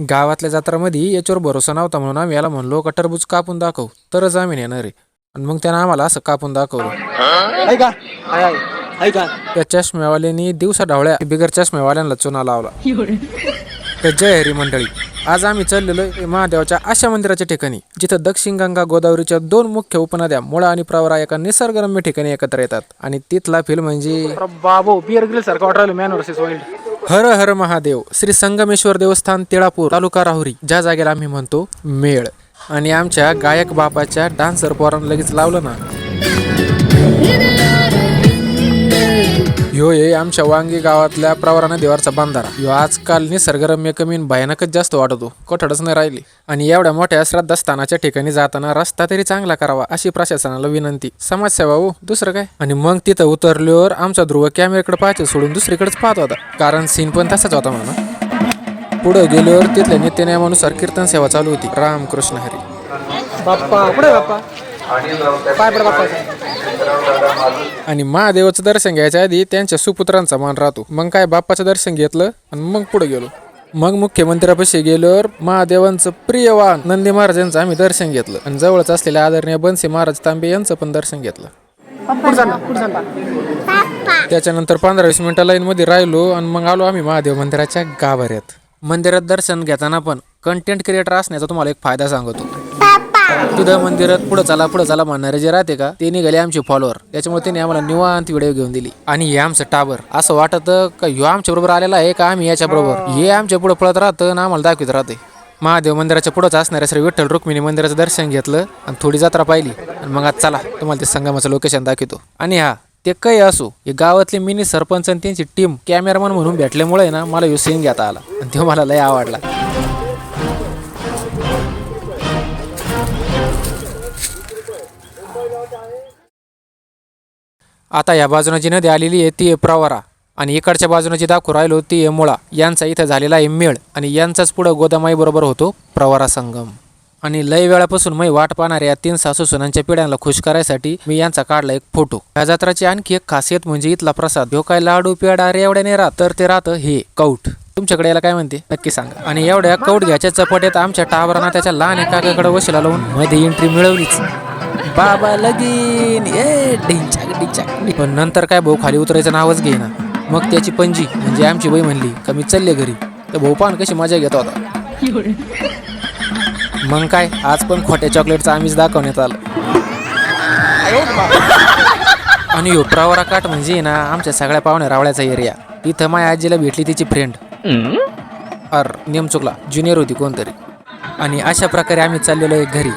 गावातल्या जत्रामध्ये याच्यावर भरोसा नव्हता म्हणून आम्ही याला म्हणलो का टरबूज कापून दाखव तरच आम्ही नेणार आहे. आणि मग त्यानं आम्हाला असं कापून दाखवलं. ऐका. हाय हाय. ऐका. त्या चष्म्यावाल्यांनी दिवसा ढवळ्या बिगर चष्म्यावाल्यांना चुना लावला. तर जय हरी मंडळी आज आम्ही चाललेलो महादेवाच्या अशा मंदिराच्या ठिकाणी जिथं दक्षिण गंगा गोदावरीच्या दोन मुख्य उपनद्या मुळा आणि प्रवरा एका निसर्गरम्य ठिकाणी एकत्र येतात. आणि तिथला फिल्म म्हणजे बाबो बिअर ग्रिल सारखं वाटलं मॅन वर्सेस वाईल्ड हर हर महादेव श्री संगमेश्वर देवस्थान तिळापूर तालुका राहुरी. ज्या जागेला आम्ही म्हणतो मेळ. आणि आमच्या गायक बापाच्या डान्सर पोरांना लगेच लावलं ना. ह्यो ये आमच्या वांगी गावातल्या प्रवरा नदीवरचा बांधारा. ह्यो आजकाल निसर्गरम्य कमी भयानकच जास्त वाटतो कोठडच नाही राहिली. आणि एवढ्या मोठ्या श्रद्धास्थानाच्या ठिकाणी जाताना रस्ता तरी चांगला करावा अशी प्रशासनाला विनंती. समाजसेवा हो दुसरं काय? आणि मग तिथं उतरल्यावर आमचा ध्रुव कॅमेऱ्याकडे पाहायचं सोडून दुसरीकडेच पाहत होता कारण सीन पण तसाच होता म्हणा पुढे गेल्यावर तिथल्या नित्यनियमानुसार कीर्तन सेवा चालू होती. रामकृष्ण हरी. बाप्पा कुठे बाप्पा? बाप्पा आणि महादेवाचं दर्शन घ्यायच्या आधी त्यांच्या सुपुत्रांचा मान राहतो. मग काय बाप्पाचं दर्शन घेतलं आणि मग पुढे गेलो. मग मुख्य मंदिरापाशी गेल्यावर महादेवांचं प्रियवान नंदी महाराजांचं आम्ही दर्शन घेतलं. आणि जवळच असलेल्या आदरणीय बनसे महाराज तांबे यांचं पण दर्शन घेतलं. त्याच्यानंतर पंधरा वीस मिनिटं लाईनमध्ये राहिलो आणि मग आलो आम्ही महादेव मंदिराच्या गाभाऱ्यात. मंदिरात दर्शन घेताना पण कंटेंट क्रिएटर असण्याचा तुम्हाला एक फायदा सांगतो. तिथं मंदिरात पुढं चला पुढं चला म्हणणारे जे राहते का ते निघाले आमचे फॉलोअर त्याच्यामुळे त्यांनी आम्हाला निवांत व्हिडिओ घेऊन दिली. आणि हे आमचं टाबर असं वाटत का ह्यो आमच्या बरोबर आलेला आहे का आम्ही याच्या बरोबर? हे आमच्या पुढे पळत राहतं आणि आम्हाला दाखवित राहते. महादेव मंदिराच्या पुढंच असणाऱ्या श्री विठ्ठल रुक्मिणी मंदिराचं दर्शन घेतलं आणि थोडी जत्रा पाहिली. आणि मग आज चला तुम्हाला ते संगमाचं लोकेशन दाखवतो. आणि हा ते काही असो हे गावातले मिनी सरपंच आणि त्यांची टीम कॅमेरामन म्हणून भेटल्यामुळे ना मला ह्यो सीन घेता आला. आणि तो मला लय आवडला. आता या बाजूनं जी नदी आलेली आहे ती आहे आणि इकडच्या बाजूने जी दाखवू राहिलो ती आहे मुळा. यांचा इथं झालेला आहे मेळ. आणि यांचाच पुढं गोदामाई बरोबर होतो प्रवारा संगम. आणि लय वेळापासून मी वाट पाहणाऱ्या या तीन सासू सुनांच्या पिढ्यांना खुश करायसाठी मी यांचा काढला एक फोटो. या जत्राची आणखी एक खासियत म्हणजे इथला प्रसाद. जो काय लाडू पेडा एवढ्या नाही राहत तर ते राहतं हे कौट तुमच्याकडे याला काय म्हणते? नक्की सांगा. आणि एवढ्या कौट घ्यायच्या चपट्यात आमच्या टावरांना त्याच्या लहान एकाकडे वशिला लावून मध्ये एंट्री मिळवलीच. बाबा लगीन. ए डिंचाक डिंचाक पण नंतर काय भाऊ खाली उतरायचं नावच घेईना. मग त्याची पंजी म्हणजे आमची बाई म्हणली का मी चालले घरी? तर भाऊ पाहून कशी मजा घेत होता. मग काय आज पण खोट्या चॉकलेटचं आम्हीच दाखवण्यात आलं. आणि हो प्रवरा काट म्हणजे ना आमच्या सगळ्या पाहुण्या रावळ्याचा एरिया. तिथं माझ्या आजीला भेटली तिची फ्रेंड अर नेम चुकला ज्युनियर होती कोणतरी. आणि अशा प्रकारे आम्ही चाललेलो आहे घरी.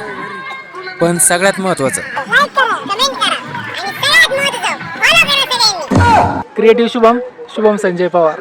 पण सगळ्यात महत्वाचं. क्रिएटिव्ह शुभम शुभम संजय पवार.